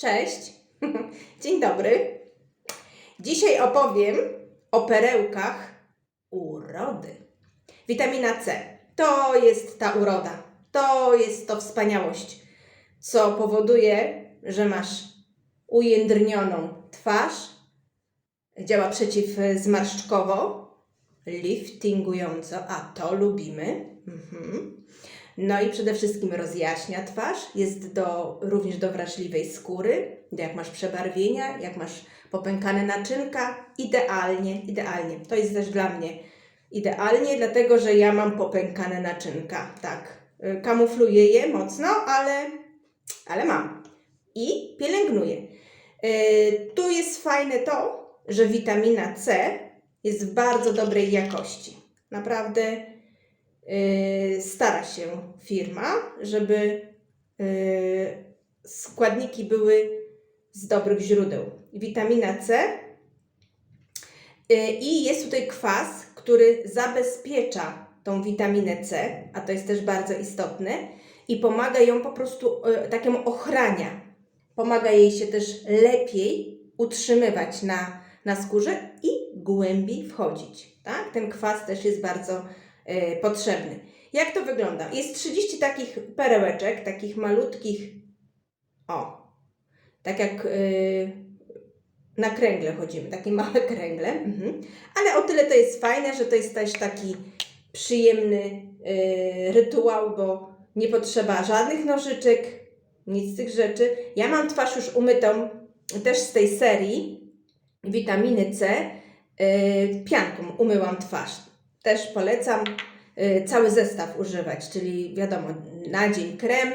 Cześć, dzień dobry. Dzisiaj opowiem o perełkach urody. Witamina C to jest ta uroda, to jest to wspaniałość, co powoduje, że masz ujędrnioną twarz, działa przeciwzmarszczkowo, liftingująco, a to lubimy. Mhm. No i przede wszystkim rozjaśnia twarz, jest do, również do wrażliwej skóry, jak masz przebarwienia, jak masz popękane naczynka, idealnie, idealnie. To jest też dla mnie idealnie, dlatego że ja mam popękane naczynka, tak. Y, Kamufluję je mocno, ale, ale mam. I pielęgnuję. Y, Tu jest fajne to, że witamina C jest w bardzo dobrej jakości. Naprawdę yy, stara się firma, żeby yy, składniki były z dobrych źródeł. Witamina C yy, i jest tutaj kwas, który zabezpiecza tą witaminę C, a to jest też bardzo istotne i pomaga ją po prostu yy, takiemu ochrania. Pomaga jej się też lepiej utrzymywać na, na skórze i głębiej wchodzić. Tak? Ten kwas też jest bardzo e, potrzebny. Jak to wygląda? Jest 30 takich perełeczek, takich malutkich, o, tak jak e, na kręgle chodzimy, takie małe kręgle, mhm. ale o tyle to jest fajne, że to jest też taki przyjemny e, rytuał, bo nie potrzeba żadnych nożyczek, nic z tych rzeczy. Ja mam twarz już umytą też z tej serii witaminy C, pianką umyłam twarz. Też polecam yy, cały zestaw używać, czyli wiadomo, na dzień krem.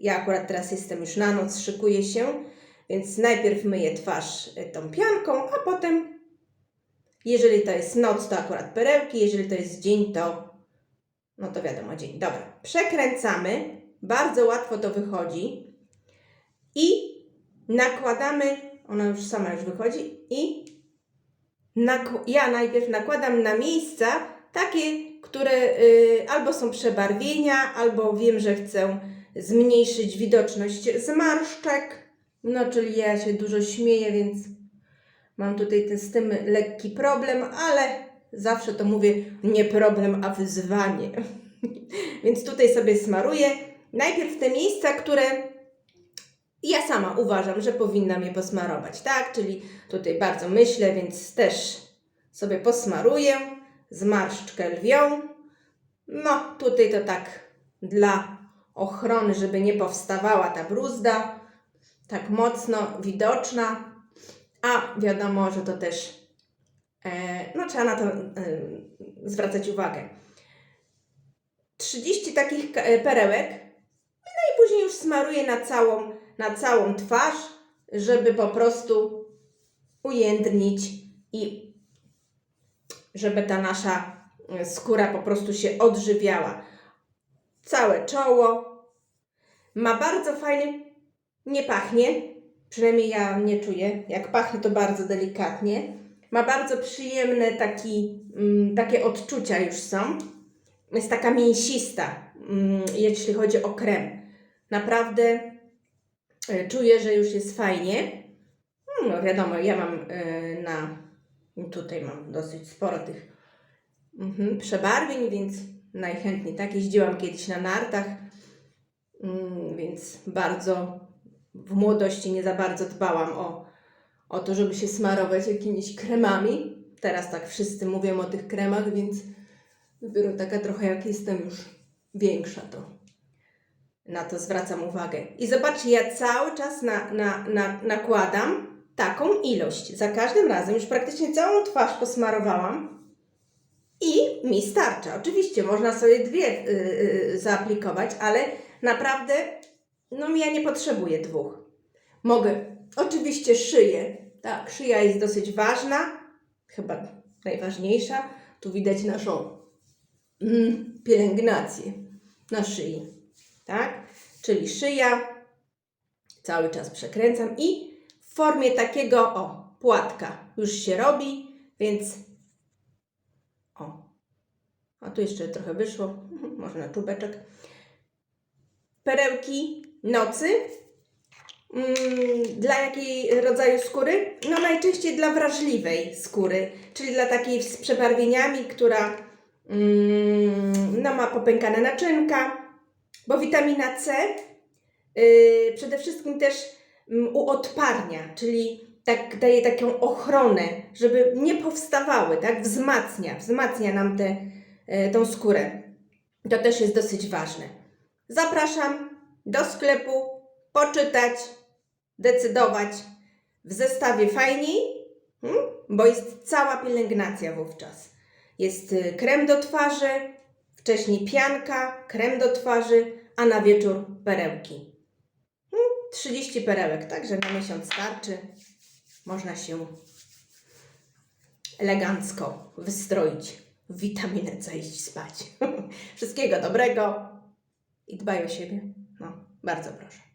Ja akurat teraz jestem już na noc, szykuję się, więc najpierw myję twarz yy, tą pianką, a potem, jeżeli to jest noc, to akurat perełki, jeżeli to jest dzień, to no to wiadomo, dzień. Dobra, przekręcamy, bardzo łatwo to wychodzi i nakładamy, ona już sama już wychodzi i ja najpierw nakładam na miejsca takie, które y, albo są przebarwienia, albo wiem, że chcę zmniejszyć widoczność zmarszczek. No, czyli ja się dużo śmieję, więc mam tutaj ten, z tym lekki problem, ale zawsze to mówię nie problem, a wyzwanie. więc tutaj sobie smaruję. Najpierw te miejsca, które ja sama uważam, że powinnam je posmarować, tak? Czyli tutaj bardzo myślę, więc też sobie posmaruję, zmarszczkę lwią. No, tutaj to tak dla ochrony, żeby nie powstawała ta bruzda, tak mocno widoczna, a wiadomo, że to też, e, no trzeba na to e, zwracać uwagę. 30 takich e, perełek, no i później już smaruję na całą, na całą twarz, żeby po prostu ujędrnić i żeby ta nasza e, skóra po prostu się odżywiała. Całe czoło ma bardzo fajny, nie pachnie, przynajmniej ja nie czuję. Jak pachnie, to bardzo delikatnie. Ma bardzo przyjemne taki, mm, takie odczucia już są. Jest taka mięsista, mm, jeśli chodzi o krem. Naprawdę czuję, że już jest fajnie. No wiadomo, ja mam e, na Tutaj mam dosyć sporo tych mhm, przebarwień, więc najchętniej tak. Jeździłam kiedyś na nartach, mm, więc bardzo w młodości nie za bardzo dbałam o, o to, żeby się smarować jakimiś kremami. Teraz tak wszyscy mówią o tych kremach, więc dopiero taka trochę jak jestem już większa, to na to zwracam uwagę. I zobaczcie, ja cały czas na, na, na, nakładam taką ilość. Za każdym razem już praktycznie całą twarz posmarowałam i mi starcza. Oczywiście można sobie dwie yy, zaaplikować, ale naprawdę no ja nie potrzebuję dwóch. Mogę, oczywiście szyję. Tak, szyja jest dosyć ważna, chyba najważniejsza. Tu widać naszą mm, pielęgnację na szyi. Tak? Czyli szyja, cały czas przekręcam i w formie takiego, o, płatka już się robi, więc o, a tu jeszcze trochę wyszło, może na czubeczek. Perełki nocy Mm, Dla jakiej rodzaju skóry? No najczęściej dla wrażliwej skóry, czyli dla takiej z przebarwieniami, która mm, no, ma popękane naczynka, bo witamina C yy, przede wszystkim też mm, uodparnia, czyli tak daje taką ochronę, żeby nie powstawały, tak? Wzmacnia, wzmacnia nam tę yy, tą skórę. To też jest dosyć ważne. Zapraszam do sklepu, poczytać, decydować. W zestawie fajniej, hmm? bo jest cała pielęgnacja wówczas. Jest y, krem do twarzy, wcześniej pianka, krem do twarzy, a na wieczór perełki. Hmm? 30 perełek, także na miesiąc starczy. Można się elegancko wystroić w witaminę C iść spać. Wszystkiego dobrego i dbaj o siebie. No, bardzo proszę.